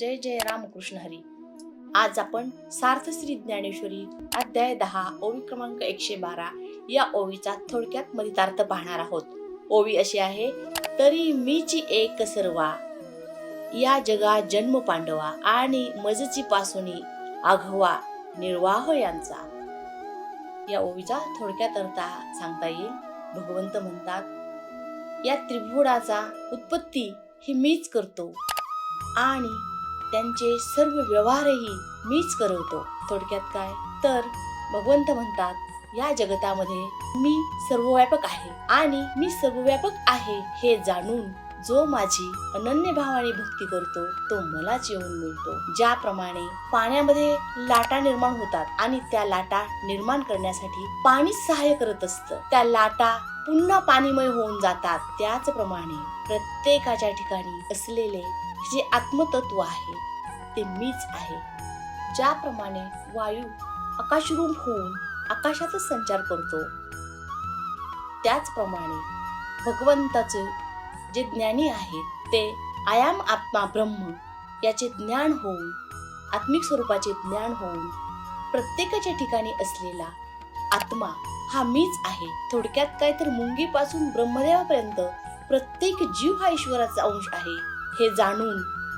जय रामकृष्ण हरी. आज आपण सार्थ श्री ज्ञानेश्वरी अध्याय दहा ओवी क्रमांक एकशे बारा या ओवीचा थोडक्यात मदितार्थ पाहणार आहोत. ओवी अशी आहे तरी मीची एक सर्वा या जगा जन्म पांडवा आणि मजची पासुनी आघवा निर्वाह यांचा. या ओवीचा थोडक्यात अर्थ सांगता येईल. भगवंत म्हणतात या त्रिभुवनाचा उत्पत्ती ही मीच करतो आणि त्यांचे सर्व व्यवहारही मीच करवतो. थोडक्यात काय? तर भगवंत म्हणतात या जगतामध्ये मी सर्वव्यापक आहे आणि मी सर्वव्यापक आहे हे जाणून जो माझी अनन्य भावाने भक्ती करतो तो मलाच येऊन मिळतो. ज्याप्रमाणे पाण्यामध्ये लाटा निर्माण होतात आणि त्या लाटा निर्माण करण्यासाठी पाणी सहाय्य करत असतं. त्या लाटा पुन्हा पाणीमय होऊन जातात. त्याचप्रमाणे प्रत्येकाच्या ठिकाणी असलेले जे आत्मतत्व आहे ते मीच आहे. ज्याप्रमाणे वायू आकाशरूप होऊन आकाशाचा संचार करतो त्याचप्रमाणे भगवंताचे जे ज्ञानी आहेत ते आयाम आत्मा ब्रह्म याचे ज्ञान होऊन आत्मिक स्वरूपाचे ज्ञान होऊन प्रत्येकाच्या ठिकाणी असलेला आत्मा हा मीच आहे. थोडक्यात काय तर मुंगीपासून ब्रह्मदेवापर्यंत प्रत्येक जीव हा ईश्वराचा अंश आहे हे जाणून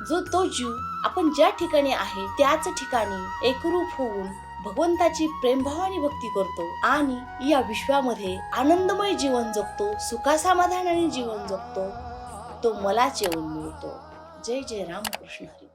जो तो जीव आपण ज्या ठिकाणी आहे त्याच ठिकाणी एकरूप होऊन भगवंताची प्रेमभावाने भक्ती करतो आणि या विश्वामध्ये आनंदमय जीवन जगतो सुखासमाधानाने जीवन जगतो तो मलाच येऊन मिळतो जय जय रामकृष्ण हरी.